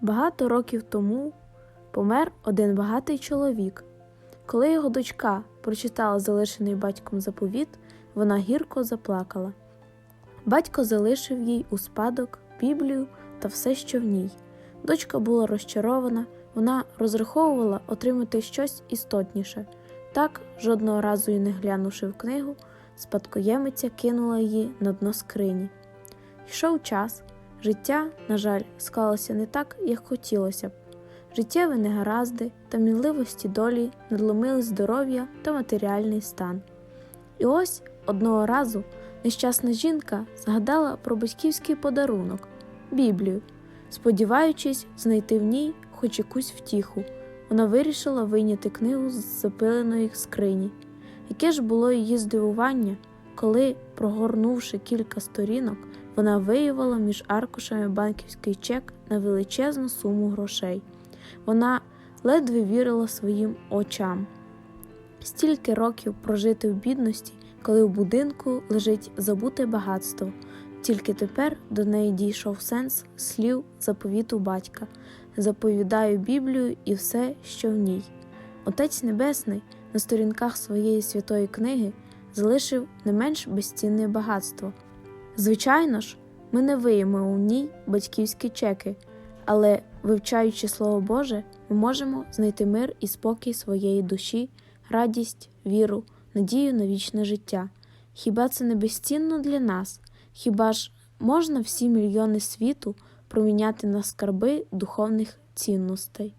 Багато років тому помер один багатий чоловік. Коли його дочка прочитала залишений батьком заповіт, вона гірко заплакала. Батько залишив їй у спадок Біблію та все, що в ній. Дочка була розчарована, вона розраховувала отримати щось істотніше. Так, жодного разу й не глянувши в книгу, спадкоємиця кинула її на дно скрині. Йшов час, життя, на жаль, склалося не так, як хотілося б. Життєві негаразди та мінливості долі надломили здоров'я та матеріальний стан. І ось одного разу нещасна жінка згадала про батьківський подарунок Біблію, сподіваючись знайти в ній хоч якусь втіху. Вона вирішила вийняти книгу з запиленої скрині. Яке ж було її здивування, коли, прогорнувши кілька сторінок, вона виявила між аркушами банківський чек на величезну суму грошей. Вона ледве вірила своїм очам. Стільки років прожити в бідності, коли в будинку лежить забуте багатство. Тільки тепер до неї дійшов сенс слів заповіту батька заповідаю Біблію і все, що в ній. Отець Небесний на сторінках своєї святої книги залишив не менш безцінне багатство. Звичайно ж, ми не виємо у ній батьківські чеки, але, вивчаючи Слово Боже, ми можемо знайти мир і спокій своєї душі, радість, віру, надію на вічне життя. Хіба це не безцінно для нас? Хіба ж можна всі мільйони світу проміняти на скарби духовних цінностей?